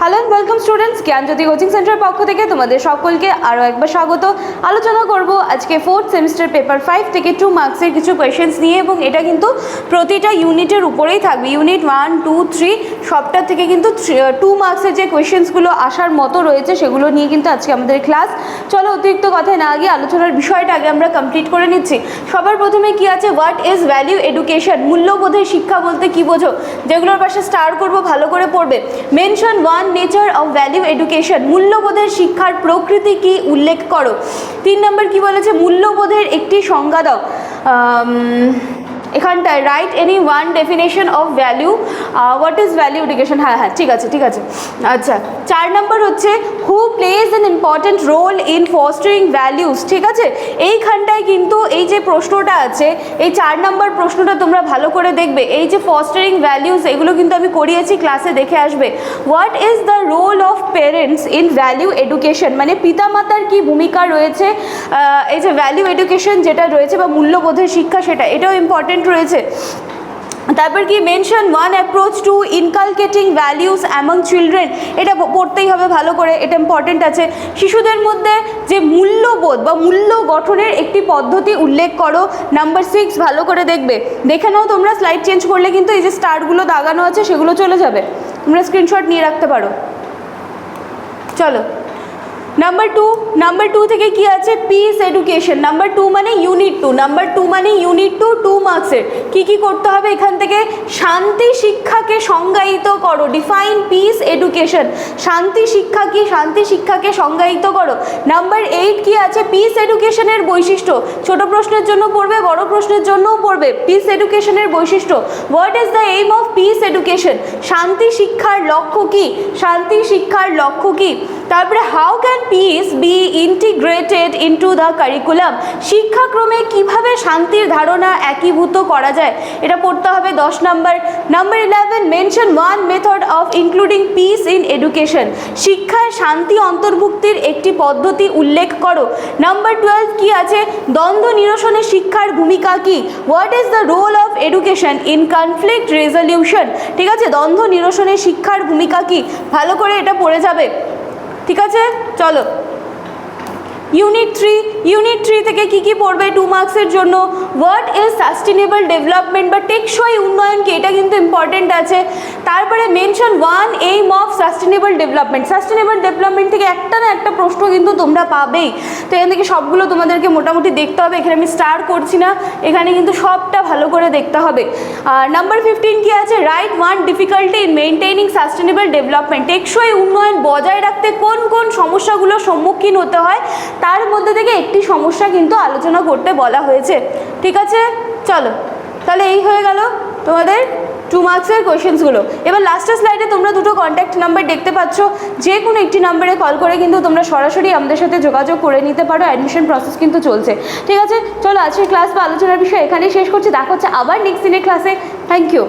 Hello and welcome students Gyanjyoti coaching সেন্টারের পক্ষ থেকে তোমাদের সকলকে আরও একবার স্বাগত। আলোচনা করব আজকে ফোর্থ সেমিস্টার পেপার ফাইভ থেকে টু মার্কসের কিছু কোয়েশনস নিয়ে এবং এটা কিন্তু প্রতিটা ইউনিটের উপরেই থাকবে। ইউনিট ওয়ান টু থ্রি সবটা থেকে কিন্তু টু মার্কসের যে কোয়েশ্চেন্সগুলো আসার মতো রয়েছে, সেগুলো নিয়ে কিন্তু আজকে আমাদের ক্লাস চলো, অতিরিক্ত কথায় না গিয়ে আলোচনার বিষয়টা আগে আমরা কমপ্লিট করে নিচ্ছি। সবার প্রথমে কি আছে? হোয়াট ইজ ভ্যালিউ এডুকেশন মূল্যবোধের শিক্ষা বলতে কি বোঝো? যেগুলোর পাশে স্টার করব, ভালো করে পড়বে। Mention one nature of value education মূল্যবোধের শিক্ষার প্রকৃতি কি? উল্লেখ করো। তিন নম্বর কি বলেছে? মূল্যবোধের একটি সংজ্ঞা দাও। এখানটায় write any one definition of value what is value education হ্যাঁ হ্যাঁ ঠিক আছে ঠিক আছে। আচ্ছা চার নম্বর হচ্ছে who plays an important role in fostering values ঠিক আছে? এইখানটায় কিন্তু এই যে প্রশ্নটা আছে, এই চার নম্বর প্রশ্নটা তোমরা ভালো করে দেখবে। এই যে ফস্টারিং ভ্যালিউস এগুলো কিন্তু আমি করিয়েছি ক্লাসে দেখে আসবে। What is the role of parents in value education মানে পিতামাতার কি ভূমিকা রয়েছে? এই যে ভ্যালিউ এডুকেশন যেটা রয়েছে বা মূল্যবোধের শিক্ষা সেটা, এটাও ইম্পর্টেন্ট রয়েছে। তারপর কি mention one approach to inculcating values among children এটা পড়তেই হবে ভালো করে, এটা ইম্পর্টেন্ট আছে। শিশুদের মধ্যে যে মূল্যবোধ বা মূল্য গঠনের একটি পদ্ধতি উল্লেখ করো। নাম্বার সিক্স ভালো করে দেখবে। দেখে নাও তোমরা স্লাইড চেঞ্জ করলে কিন্তু এই যে স্টারগুলো দাগানো আছে, সেগুলো চলে যাবে। তোমরা স্ক্রিনশট নিয়ে রাখতে পারো। চলো। নাম্বার টু নাম্বার টু থেকে কি আছে? পিস এডুকেশন নাম্বার টু মানে ইউনিট টু নাম্বার টু মানে ইউনিট টু টু মার্কসের কি কি করতে হবে এখান থেকে? শান্তি শিক্ষাকে সংজ্ঞায়িত করো। ডিফাইন পিস এডুকেশন শান্তি শিক্ষা কি? শান্তি শিক্ষাকে সংজ্ঞায়িত করো। নাম্বার এইট কি আছে? পিস এডুকেশনের বৈশিষ্ট্য। ছোট প্রশ্নের জন্য পড়বে, বড় প্রশ্নের জন্যও পড়বে। পিস এডুকেশনের বৈশিষ্ট্য। What is the aim of peace education শান্তি শিক্ষার লক্ষ্য কি? শান্তি শিক্ষার লক্ষ্য কি? তারপরে how can peace be integrated into the curriculum শিক্ষাক্রমে কীভাবে শান্তির ধারণা একীভূত করা যায়? এটা পড়তে হবে দশ number. Number eleven mention one method of including peace in education শিক্ষায় শান্তি অন্তর্ভুক্তির একটি পদ্ধতি উল্লেখ করো। নাম্বার টুয়েলভ কী আছে? দ্বন্দ্ব নিরসনে শিক্ষার ভূমিকা কী? What is the role of education in conflict resolution ঠিক আছে? দ্বন্দ্ব নিরসনে শিক্ষার ভূমিকা কী? ভালো করে এটা পড়ে যাবে। ঠিক আছে? চলো। ইউনিট থ্রি ইউনিট থ্রি থেকে কি কি পড়বে টু মার্কসের জন্য? হোয়াট ইজ সাস্টেনেবল ডেভেলপমেন্ট বা টেকসই উন্নয়নকে এটা কিন্তু ইম্পর্টেন্ট আছে। তারপরে mention one aim of sustainable development sustainable development থেকে একটা না একটা প্রশ্ন কিন্তু তোমরা পাবেই। তো এখান থেকে সবগুলো তোমাদেরকে মোটামুটি দেখতে হবে। এখানে আমি স্টার করছি না। এখানে কিন্তু সবটা ভালো করে দেখতে হবে। আর নাম্বার ফিফটিন কি আছে? Right one difficulty in maintaining sustainable development টেকসই উন্নয়ন বজায় রাখতে কোন কোন সমস্যাগুলোর সম্মুখীন হতে হয়? তার মধ্যে থেকে একটি সমস্যা কিন্তু আলোচনা করতে বলা হয়েছে। ঠিক আছে? চলো। তাহলে এই হয়ে গেল। তোমাদের টু মার্কসের কোয়েশনসগুলো এবার লাস্টের স্লাইডে তোমরা দুটো কন্ট্যাক্ট নাম্বার দেখতে পাচ্ছ। যে কোনো একটি নাম্বারে কল করে কিন্তু তোমরা সরাসরি আমাদের সাথে যোগাযোগ করে নিতে পারো। অ্যাডমিশন প্রসেস কিন্তু চলছে। ঠিক আছে? চলো আজকের ক্লাস বা আলোচনার বিষয় এখানেই শেষ করছি। দেখা হচ্ছে আবার নেক্সট দিনের ক্লাসে থ্যাংক ইউ